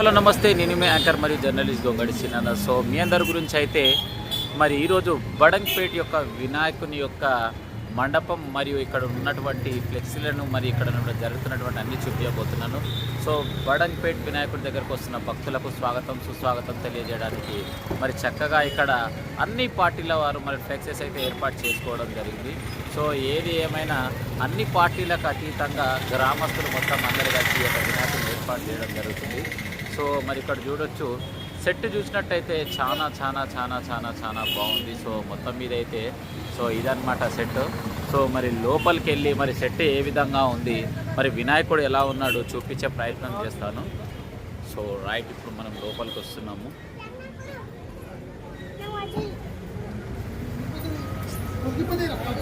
Hello నమస్తే. నేను మీ anchor మరియు జర్నలిస్ట్ గొంగడి చిన్న సో మీ అందరి గురించి అయితే మరి ఈరోజు బడంగ్పేట్ యొక్క వినాయకుని యొక్క మండపం మరియు ఇక్కడ ఉన్నటువంటి ఫ్లెక్సీలను మరి ఇక్కడ జరుగుతున్నటువంటి అన్ని చూపించబోతున్నాను సో బడంగ్పేట్ వినాయకుడి దగ్గరకు వస్తున్న భక్తులకు స్వాగతం సుస్వాగతం తెలియజేయడానికి మరి చక్కగా ఇక్కడ అన్ని పార్టీల వారు మరి ఫ్లెక్సెస్ అయితే ఏర్పాటు చేసుకోవడం జరిగింది. సో ఏది ఏమైనా అన్ని పార్టీలకు అతీతంగా గ్రామస్తులు మొత్తం అందరి కలిసి ఒక వినాయకుడిని ఏర్పాటు చేయడం జరుగుతుంది. సో మరి ఇక్కడ చూడొచ్చు. సెట్ చూసినట్టయితే చాలా చాలా చాలా చాలా చాలా బాగుంది. సో మొత్తం మీద అయితే సో ఇదనమాట సెట్. సో మరి లోపలికి వెళ్ళి మరి సెట్ ఏ విధంగా ఉంది? మరి వినాయకుడు ఎలా ఉన్నాడు? చూపించే ప్రయత్నం చేస్తాను. సో రైట్ ఇప్పుడు మనం లోపలికి వస్తున్నాము.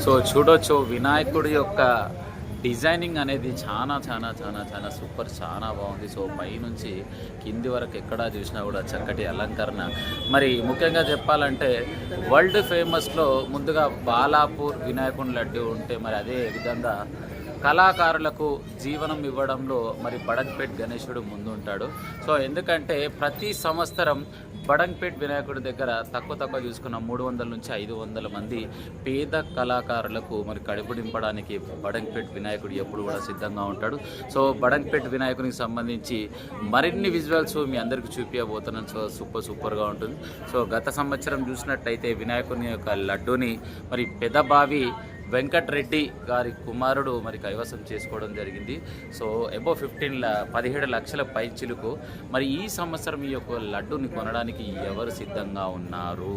సో చూడొచ్చు వినాయకుడి యొక్క డిజైనింగ్ అనేది చాలా చాలా చాలా చాలా సూపర్ చాలా బాగుంది. సో పైనుంచి కింది వరకు ఎక్కడా చూసినా కూడా చక్కటి అలంకరణ. మరి ముఖ్యంగా చెప్పాలంటే వరల్డ్ ఫేమస్లో ముందుగా బాలాపూర్ వినాయకుని లడ్డు ఉంటే మరి అదే విధంగా కళాకారులకు జీవనం ఇవ్వడంలో మరి బడంగ్పేట్ గణేశుడు ముందుంటాడు. సో ఎందుకంటే ప్రతి సంవత్సరం బడంగ్పేట్ వినాయకుడి దగ్గర తక్కువ తక్కువ చూసుకున్న మూడు వందల నుంచి ఐదు వందల మంది పేద కళాకారులకు మరి కడుపు నింపడానికి బడంగ్పేట్ వినాయకుడు ఎప్పుడు కూడా సిద్ధంగా ఉంటాడు. సో బడంగ్పేట్ వినాయకునికి సంబంధించి మరిన్ని విజువల్స్ మీ అందరికీ చూపించబోతున్నాను. సో సూపర్ సూపర్గా ఉంటుంది. సో గత సంవత్సరం చూసినట్టయితే వినాయకుని యొక్క లడ్డూని మరి పెదబావి వెంకట్రెడ్డి గారి కుమారుడు మరి కైవసం చేసుకోవడం జరిగింది. సో అబో ఫిఫ్టీన్ పదిహేడు లక్షల పైచిలుకు మరి ఈ సంవత్సరం ఈ యొక్క లడ్డుని కొనడానికి ఎవరు సిద్ధంగా ఉన్నారు?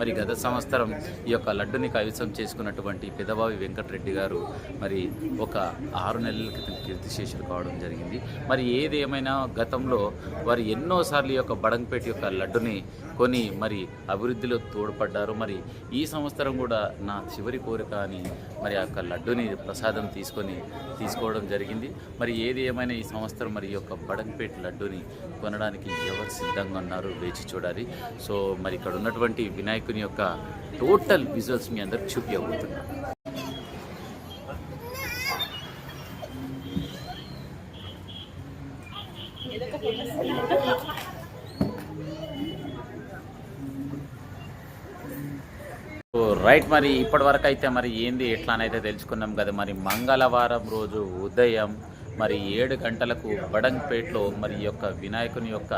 మరి గత సంవత్సరం ఈ యొక్క లడ్డుని కైవసం చేసుకున్నటువంటి పెదబావి వెంకటరెడ్డి గారు మరి ఒక ఆరు నెలల క్రితం కీర్తిశేషులు కావడం జరిగింది. మరి ఏది ఏమైనా గతంలో వారు ఎన్నోసార్లు ఈ యొక్క బడంపేట యొక్క లడ్డుని కొని మరి అభివృద్ధిలో తోడ్పడ్డారు. మరి ఈ సంవత్సరం కూడా నా చివరి కోరిక అని మరి ఆ యొక్క లడ్డుని ప్రసాదం తీసుకొని తీసుకోవడం జరిగింది. మరి ఏది ఏమైనా ఈ సంవత్సరం మరి ఈ యొక్క బడంపేట లడ్డుని కొనడానికి ఎవరు సిద్ధంగా ఉన్నారు వేచి చూడాలి. సో మరి ఇక్కడ ఉన్నటువంటి వినాయకుని యొక్క టోటల్ విజువల్స్ మీ అందరికి చూపించబోతున్నాను సో రైట్ మరి ఇప్పటి వరకు అయితే మరి ఏంది ఎట్లా అయితే తెలుసుకున్నాం కదా మరి మంగళవారం రోజు ఉదయం మరి ఏడు గంటలకు బడంగ్పేట్లో మరి యొక్క వినాయకుని యొక్క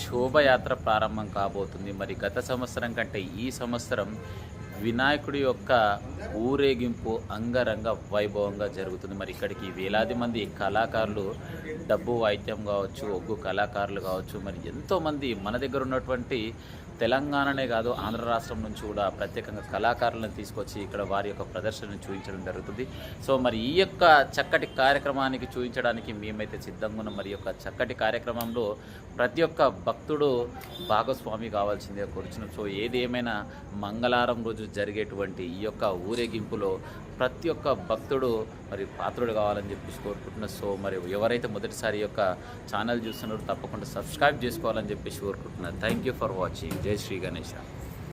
శోభయాత్ర ప్రారంభం కాబోతుంది. మరి గత సంవత్సరం కంటే ఈ సంవత్సరం వినాయకుడి యొక్క ఊరేగింపు అంగరంగ వైభవంగా జరుగుతుంది. మరి ఇక్కడికి వేలాది మంది కళాకారులు డబ్బు వాయిద్యం కావచ్చు ఒగ్గు కళాకారులు కావచ్చు మరి ఎంతోమంది మన దగ్గర ఉన్నటువంటి తెలంగాణనే కాదు ఆంధ్ర రాష్ట్రం నుంచి కూడా ప్రత్యేకంగా కళాకారులను తీసుకొచ్చి ఇక్కడ వారి యొక్క ప్రదర్శనను చూపించడం జరుగుతుంది. సో మరి ఈ యొక్క చక్కటి కార్యక్రమానికి చూపించడానికి మేమైతే సిద్ధంగా ఉన్న. మరి యొక్క చక్కటి కార్యక్రమంలో ప్రతి ఒక్క భక్తుడు భాగస్వామి కావాల్సిందే కూర్చున్నాం. సో ఏది ఏమైనా మంగళవారం రోజు జరిగేటువంటి ఈ యొక్క ఊరేగింపులో ప్రతి ఒక్క భక్తుడు మరి పాత్రుడు కావాలని చెప్పేసి కోరుకుంటున్నా. సో మరి ఎవరైతే మొదటిసారి యొక్క ఛానల్ చూస్తున్నారో తప్పకుండా సబ్స్క్రైబ్ చేసుకోవాలని చెప్పేసి కోరుకుంటున్నా. Thank you for watching. జై శ్రీ గణేష్